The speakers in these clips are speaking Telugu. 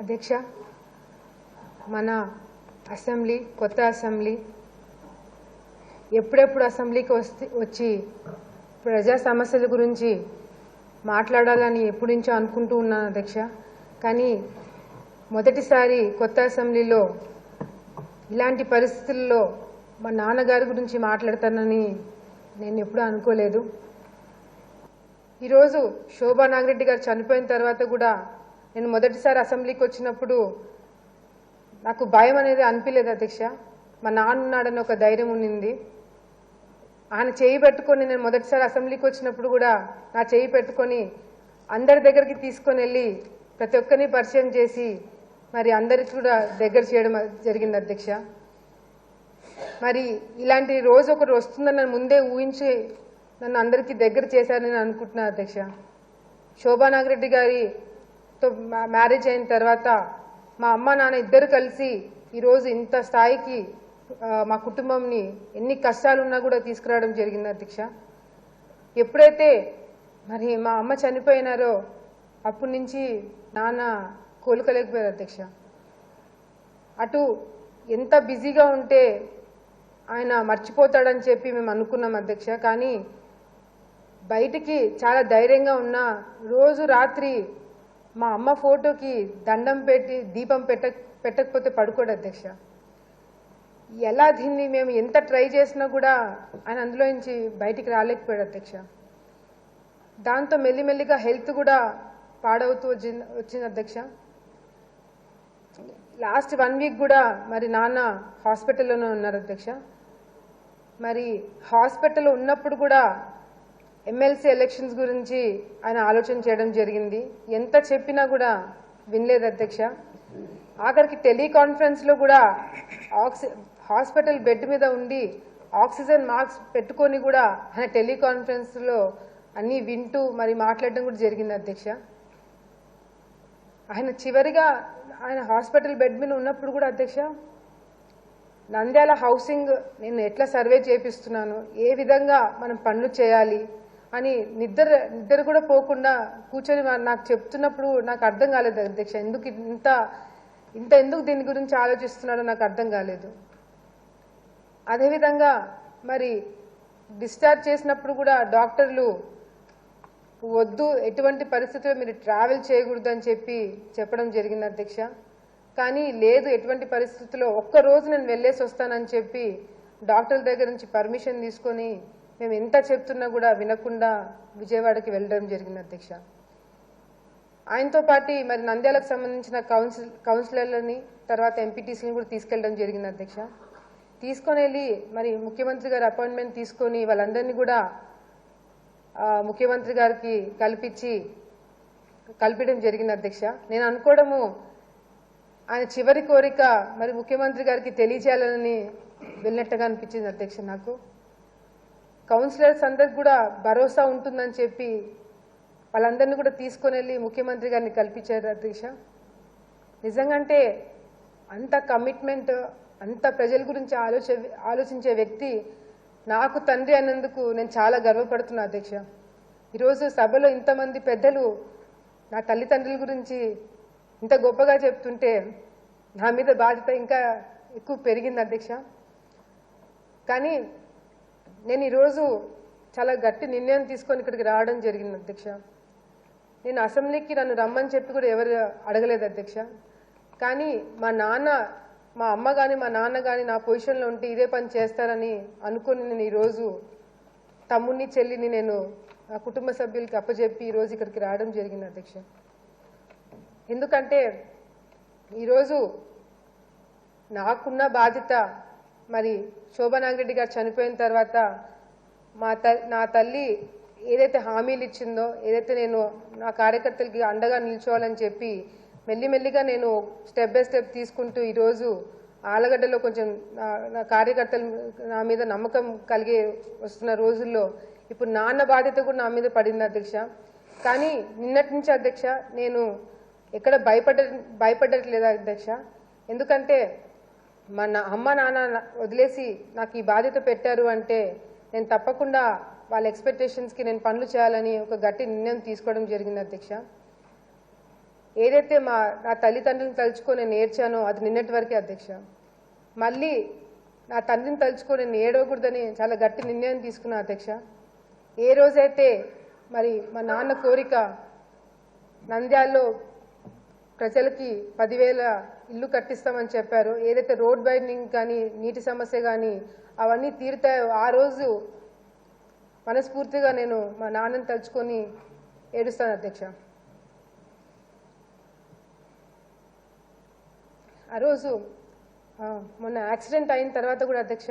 అధ్యక్ష మన అసెంబ్లీ కొత్త అసెంబ్లీ ఎప్పుడెప్పుడు అసెంబ్లీకి వస్తే వచ్చి ప్రజా సమస్యల గురించి మాట్లాడాలని ఎప్పటి నుంచో అనుకుంటూ ఉన్నాను అధ్యక్ష. కానీ మొదటిసారి కొత్త అసెంబ్లీలో ఇలాంటి పరిస్థితుల్లో మా నాన్నగారి గురించి మాట్లాడతానని నేను ఎప్పుడూ అనుకోలేదు. ఈరోజు శోభా నాగిరెడ్డి గారు చనిపోయిన తర్వాత కూడా నేను మొదటిసారి అసెంబ్లీకి వచ్చినప్పుడు నాకు భయం అనేది అనిపించలేదు అధ్యక్ష. మా నాన్న ఉన్నాడని ఒక ధైర్యం ఉండింది. ఆయన చేయి పెట్టుకొని నేను మొదటిసారి అసెంబ్లీకి వచ్చినప్పుడు కూడా నా చేయి పెట్టుకొని అందరి దగ్గరికి తీసుకొని వెళ్ళి ప్రతి ఒక్కరిని పరిచయం చేసి మరి అందరికి కూడా దగ్గర చేయడం జరిగింది అధ్యక్ష. మరి ఇలాంటి రోజు ఒకటి వస్తుందని నన్ను ముందే ఊహించి నన్ను అందరికీ దగ్గర చేశారని అనుకుంటున్నాను అధ్యక్ష. శోభా గారి తో మ్యారేజ్ అయిన తర్వాత మా అమ్మ నాన్న ఇద్దరు కలిసి ఈరోజు ఇంత స్థాయికి మా కుటుంబంని ఎన్ని కష్టాలు ఉన్నా కూడా తీసుకురావడం జరిగింది అధ్యక్ష. ఎప్పుడైతే మరి మా అమ్మ చనిపోయినారో అప్పటి నుంచి నాన్న కోలుకోలేకపోయారు అధ్యక్ష. అటు ఎంత బిజీగా ఉంటే ఆయన మర్చిపోతాడని చెప్పి మేము అనుకున్నాం అధ్యక్ష. కానీ బయటికి చాలా ధైర్యంగా ఉన్నా రోజు రాత్రి మా అమ్మ ఫోటోకి దండం పెట్టి దీపం పెట్ట పెట్టకపోతే పడుకోడు అధ్యక్ష. ఎలా దీన్ని మేము ఎంత ట్రై చేసినా కూడా ఆయన అందులో నుంచి బయటికి రాలేకపోయాడు అధ్యక్ష. దాంతో మెల్లిమెల్లిగా హెల్త్ కూడా పాడవుతూ వచ్చింది వచ్చింది అధ్యక్ష. లాస్ట్ వన్ వీక్ కూడా మరి నాన్న హాస్పిటల్లోనే ఉన్నారు అధ్యక్ష. మరి హాస్పిటల్లో ఉన్నప్పుడు కూడా ఎమ్మెల్సీ ఎలక్షన్స్ గురించి ఆయన ఆలోచన చేయడం జరిగింది. ఎంత చెప్పినా కూడా వినలేదు అధ్యక్ష. ఆఖరికి టెలికాన్ఫరెన్స్లో కూడా ఆక్సి హాస్పిటల్ బెడ్ మీద ఉండి ఆక్సిజన్ మార్క్స్ పెట్టుకొని కూడా ఆయన టెలికాన్ఫరెన్స్లో అన్నీ వింటూ మరి మాట్లాడడం కూడా జరిగింది అధ్యక్ష. ఆయన చివరిగా ఆయన హాస్పిటల్ బెడ్ మీద ఉన్నప్పుడు కూడా అధ్యక్ష నంద్యాల హౌసింగ్ నేను ఎట్లా సర్వే చేపిస్తున్నాను? ఏ విధంగా మనం పనులు చేయాలి? అని నిద్ర నిద్ర కూడా పోకుండా కూర్చొని నాకు చెప్తున్నప్పుడు నాకు అర్థం కాలేదు అధ్యక్ష. ఎందుకు ఇంత ఇంత ఎందుకు దీని గురించి ఆలోచిస్తున్నాడో నాకు అర్థం కాలేదు. అదేవిధంగా మరి డిశ్చార్జ్ చేసినప్పుడు కూడా డాక్టర్లు వద్దు ఎటువంటి పరిస్థితుల్లో మీరు ట్రావెల్ చేయకూడదు అని చెప్పి చెప్పడం జరిగింది అధ్యక్ష. కానీ లేదు ఎటువంటి పరిస్థితుల్లో ఒక్క రోజు నేను వెళ్ళేసి వస్తానని చెప్పి డాక్టర్ల దగ్గర నుంచి పర్మిషన్ తీసుకొని మేము ఎంత చెప్తున్నా కూడా వినకుండా విజయవాడకి వెళ్ళడం జరిగింది అధ్యక్ష. ఆయనతో పాటు మరి నంద్యాలకు సంబంధించిన కౌన్సిల్ కౌన్సిలర్లని తర్వాత ఎంపీటీసీని కూడా తీసుకెళ్ళడం జరిగింది అధ్యక్ష. తీసుకొని వెళ్ళి మరి ముఖ్యమంత్రి గారి అపాయింట్మెంట్ తీసుకొని వాళ్ళందరినీ కూడా ముఖ్యమంత్రి గారికి కల్పించి కల్పించడం జరిగింది అధ్యక్ష. నేను అనుకోవడము ఆయన చివరి కోరిక మరి ముఖ్యమంత్రి గారికి తెలియజేయాలని వెళ్ళినట్టుగా అనిపించింది అధ్యక్ష నాకు. కౌన్సిలర్స్ అందరికి కూడా భరోసా ఉంటుందని చెప్పి వాళ్ళందరినీ కూడా తీసుకొని వెళ్ళి ముఖ్యమంత్రి గారిని కల్పించారు అధ్యక్ష. నిజంగంటే అంత కమిట్మెంట్ అంత ప్రజల గురించి ఆలోచ ఆలోచించే వ్యక్తి నాకు తండ్రి అన్నందుకు నేను చాలా గర్వపడుతున్నా అధ్యక్ష. ఈరోజు సభలో ఇంతమంది పెద్దలు నా తల్లిదండ్రుల గురించి ఇంత గొప్పగా చెప్తుంటే నా మీద బాధ్యత ఇంకా ఎక్కువ పెరిగింది అధ్యక్ష. కానీ నేను ఈరోజు చాలా గట్టి నిర్ణయం తీసుకొని ఇక్కడికి రావడం జరిగింది అధ్యక్ష. నేను అసెంబ్లీకి నన్ను రమ్మని చెప్పి కూడా ఎవరు అడగలేదు అధ్యక్ష. కానీ మా నాన్న మా అమ్మ కానీ మా నాన్న కానీ నా పొజిషన్లో ఉంటే ఇదే పని చేస్తారని అనుకుని నేను ఈరోజు తమ్ముడిని చెల్లిని నేను నా కుటుంబ సభ్యులకి అప్పచెప్పి ఈరోజు ఇక్కడికి రావడం జరిగింది అధ్యక్ష. ఎందుకంటే ఈరోజు నాకున్న బాధ్యత మరి శోభనాగిరెడ్డి గారు చనిపోయిన తర్వాత మా త నా తల్లి ఏదైతే హామీలు ఇచ్చిందో ఏదైతే నేను నా కార్యకర్తలకి అండగా నిల్చోవాలని చెప్పి మెల్లిమెల్లిగా నేను స్టెప్ బై స్టెప్ తీసుకుంటూ ఈరోజు ఆలగడ్డలో కొంచెం నా- నా కార్యకర్తలు నా మీద నమ్మకం కలిగే వస్తున్న రోజుల్లో ఇప్పుడు నాన్న బాధ్యత కూడా నా మీద పడింది అధ్యక్ష. కానీ నిన్నటి నుంచి అధ్యక్ష నేను ఎక్కడ భయపడ భయపడట్లేదు అధ్యక్ష? ఎందుకంటే మా నా అమ్మ నాన్న వదిలేసి నాకు ఈ బాధ్యత పెట్టారు అంటే నేను తప్పకుండా వాళ్ళ ఎక్స్పెక్టేషన్స్కి నేను పనులు చేయాలని ఒక గట్టి నిర్ణయం తీసుకోవడం జరిగింది అధ్యక్ష. ఏదైతే మా నా తల్లిదండ్రులను తలుచుకొని నేను నేర్చానో అది నిన్నటి వరకే అధ్యక్ష. మళ్ళీ నా తండ్రిని తలుచుకొని నేను ఏడవకూడదని చాలా గట్టి నిర్ణయం తీసుకున్నా అధ్యక్ష. ఏ రోజైతే మరి మా నాన్న కోరిక నంద్యాలలో ప్రజలకి పదివేల ఇల్లు కట్టిస్తామని చెప్పారు. ఏదైతే రోడ్ బైండింగ్ కానీ నీటి సమస్య కానీ అవన్నీ తీరుతాయో ఆ రోజు మనస్ఫూర్తిగా నేను మా నాన్నని తలుచుకొని ఏడుస్తాను అధ్యక్ష. ఆ రోజు మొన్న యాక్సిడెంట్ అయిన తర్వాత కూడా అధ్యక్ష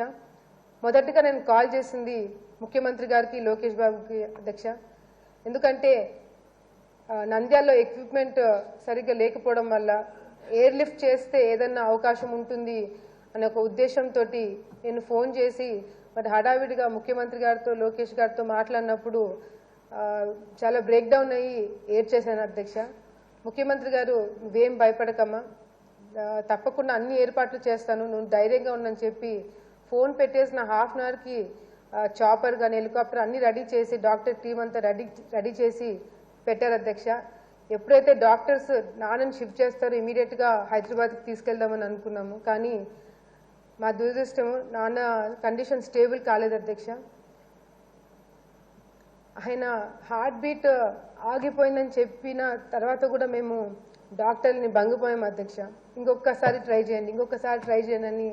మొదటిగా నేను కాల్ చేసింది ముఖ్యమంత్రి గారికి లోకేష్ బాబుకి అధ్యక్ష. ఎందుకంటే నంద్యాల్లో ఎక్విప్మెంట్ సరిగ్గా లేకపోవడం వల్ల ఎయిర్ లిఫ్ట్ చేస్తే ఏదన్నా అవకాశం ఉంటుంది అనే ఒక ఉద్దేశంతో నేను ఫోన్ చేసి మరి హడావిడిగా ముఖ్యమంత్రి గారితో లోకేష్ గారితో మాట్లాడినప్పుడు చాలా బ్రేక్ డౌన్ అయ్యి ఏడ్చేశాను అధ్యక్ష? ముఖ్యమంత్రి గారు నువ్వేం భయపడకమ్మా. తప్పకుండా అన్ని ఏర్పాట్లు చేస్తాను. నువ్వు ధైర్యంగా ఉండని చెప్పి ఫోన్ పెట్టేసిన హాఫ్ అన్ అవర్కి చాపర్ కానీ హెలికాప్టర్ అన్ని రెడీ చేసి డాక్టర్ టీం అంతా రెడీ రెడీ చేసి పెట్టారు అధ్యక్ష. ఎప్పుడైతే డాక్టర్స్ నాన్నని షిఫ్ట్ చేస్తారో ఇమీడియట్గా హైదరాబాద్కి తీసుకెళ్దామని అనుకున్నాము. కానీ మా దురదృష్టం నాన్న కండిషన్ స్టేబుల్ కాలేదు అధ్యక్ష. ఆయన హార్ట్ బీట్ ఆగిపోయిందని చెప్పిన తర్వాత కూడా మేము డాక్టర్ని భంగిపోయాం అధ్యక్ష. ఇంకొకసారి ట్రై చేయండి ఇంకొకసారి ట్రై చేయండి అని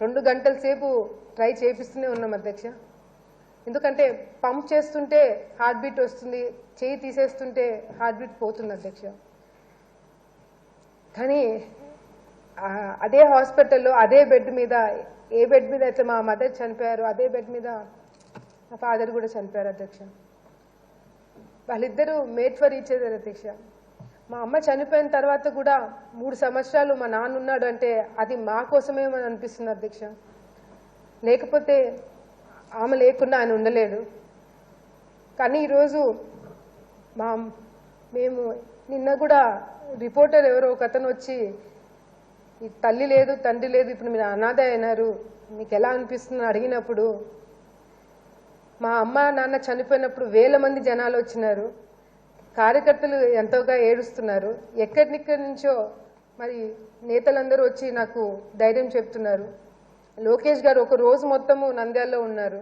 రెండు గంటల సేపు ట్రై చేపిస్తూనే ఉన్నాం అధ్యక్ష. ఎందుకంటే పంప్ చేస్తుంటే హార్ట్ బీట్ వస్తుంది చేయి తీసేస్తుంటే హార్ట్ బీట్ పోతుంది అధ్యక్ష. కానీ అదే హాస్పిటల్లో అదే బెడ్ మీద ఏ బెడ్ మీద అయితే మా మదర్ చనిపోయారు అదే బెడ్ మీద మా ఫాదర్ కూడా చనిపోయారు అధ్యక్ష. వాళ్ళిద్దరూ మేట్ ఫర్ ఇచ్చేదారు అధ్యక్ష. మా అమ్మ చనిపోయిన తర్వాత కూడా మూడు సంవత్సరాలు మా నాన్న ఉన్నాడు అంటే అది మా కోసమేమో అనిపిస్తుంది అధ్యక్ష. లేకపోతే ఆమె లేకుండా ఆయన ఉండలేడు. కానీ ఈరోజు మా మేము నిన్న కూడా రిపోర్టర్ ఎవరో ఒక అతను వచ్చి తల్లి లేదు తండ్రి లేదు ఇప్పుడు మీరు అనాథ అయినారు మీకు ఎలా అనిపిస్తుందని అడిగినప్పుడు మా అమ్మ నాన్న చనిపోయినప్పుడు వేల మంది జనాలు వచ్చినారు కార్యకర్తలు ఎంతోగా ఏడుస్తున్నారు ఎక్కడినిక్కడి నుంచో మరి నేతలందరూ వచ్చి నాకు ధైర్యం చెప్తున్నారు. లోకేష్ గారు ఒక రోజు మొత్తము నంద్యాలలో ఉన్నారు.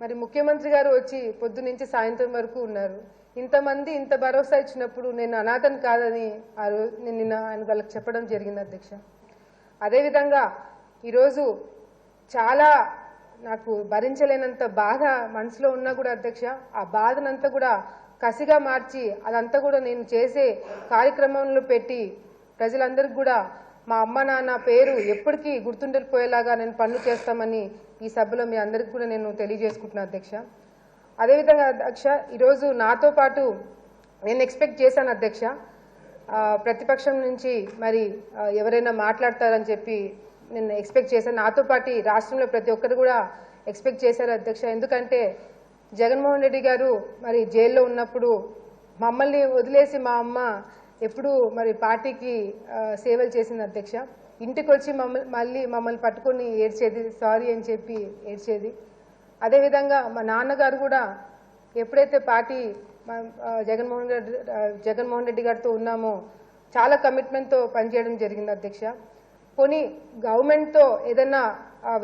మరి ముఖ్యమంత్రి గారు వచ్చి పొద్దు నుంచి సాయంత్రం వరకు ఉన్నారు. ఇంతమంది ఇంత భరోసా ఇచ్చినప్పుడు నేను అనాథని కాదని ఆ రోజు నేను నిన్న ఆయన వాళ్ళకి చెప్పడం జరిగింది అధ్యక్ష. అదేవిధంగా ఈరోజు చాలా నాకు భరించలేనంత బాధ మనసులో ఉన్నా కూడా అధ్యక్ష. ఆ బాధనంతా కూడా కసిగా మార్చి అదంతా కూడా నేను చేసే కార్యక్రమంలో పెట్టి ప్రజలందరికీ కూడా మా అమ్మ నాన్న పేరు ఎప్పటికీ గుర్తుండిపోయేలాగా నేను పనులు చేస్తామని ఈ సభలో మీ అందరికీ కూడా నేను తెలియజేసుకుంటున్నాను అధ్యక్ష. అదేవిధంగా అధ్యక్ష ఈరోజు నాతో పాటు నేను ఎక్స్పెక్ట్ చేశాను అధ్యక్ష. ప్రతిపక్షం నుంచి మరి ఎవరైనా మాట్లాడతారని చెప్పి నేను ఎక్స్పెక్ట్ చేశాను. నాతో పాటు రాష్ట్రంలో ప్రతి ఒక్కరు కూడా ఎక్స్పెక్ట్ చేశారు అధ్యక్ష. ఎందుకంటే జగన్మోహన్ రెడ్డి గారు మరి జైల్లో ఉన్నప్పుడు మమ్మల్ని వదిలేసి మా అమ్మ ఎప్పుడు మరి పార్టీకి సేవలు చేసింది అధ్యక్ష. ఇంటికి వచ్చి మమ్మల్ని మళ్ళీ మమ్మల్ని పట్టుకొని ఏడ్చేది సారీ అని చెప్పి ఏడ్చేది. అదేవిధంగా మా నాన్నగారు కూడా ఎప్పుడైతే పార్టీ జగన్మోహన్ రెడ్డి జగన్మోహన్ రెడ్డి గారితో ఉన్నామో చాలా కమిట్మెంట్తో పనిచేయడం జరిగింది అధ్యక్ష. పోనీ గవర్నమెంట్తో ఏదైనా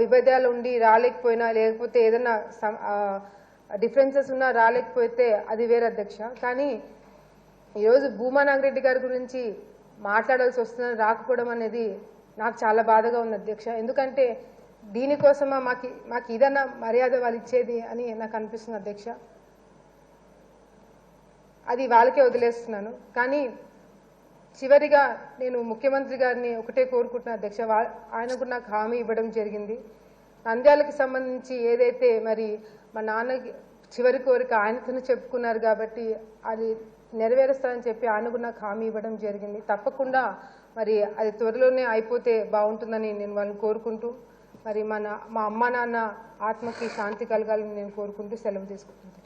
విభేదాలు ఉండి రాలేకపోయినా లేకపోతే ఏదైనా డిఫరెన్సెస్ ఉన్నా రాలేకపోతే అది వేరే అధ్యక్ష. కానీ ఈరోజు భూమా నాగరెడ్డి గారి గురించి మాట్లాడాల్సి వస్తుందని రాకపోవడం అనేది నాకు చాలా బాధగా ఉంది అధ్యక్ష. ఎందుకంటే దీనికోసమా మాకు మాకు ఇదన్నా మర్యాద వాళ్ళు ఇచ్చేది అని నాకు అనిపిస్తుంది అధ్యక్ష. అది వాళ్ళకే వదిలేస్తున్నాను. కానీ చివరిగా నేను ముఖ్యమంత్రి గారిని ఒకటే కోరుకుంటున్నా అధ్యక్ష. ఆయన కూడా నాకు హామీ ఇవ్వడం జరిగింది. నంద్యాలకు సంబంధించి ఏదైతే మరి మా నాన్న చివరి కోరిక ఆయనతోనే చెప్పుకున్నారు కాబట్టి అది నెరవేరుస్తానని చెప్పి ఆయన కూడా నాకు హామీ ఇవ్వడం జరిగింది. తప్పకుండా మరి అది త్వరలోనే అయిపోతే బాగుంటుందని నేను వాళ్ళని కోరుకుంటూ మరి మన మా అమ్మ నాన్న ఆత్మకి శాంతి కలగాలని నేను కోరుకుంటూ సెలవు తీసుకుంటున్నాను.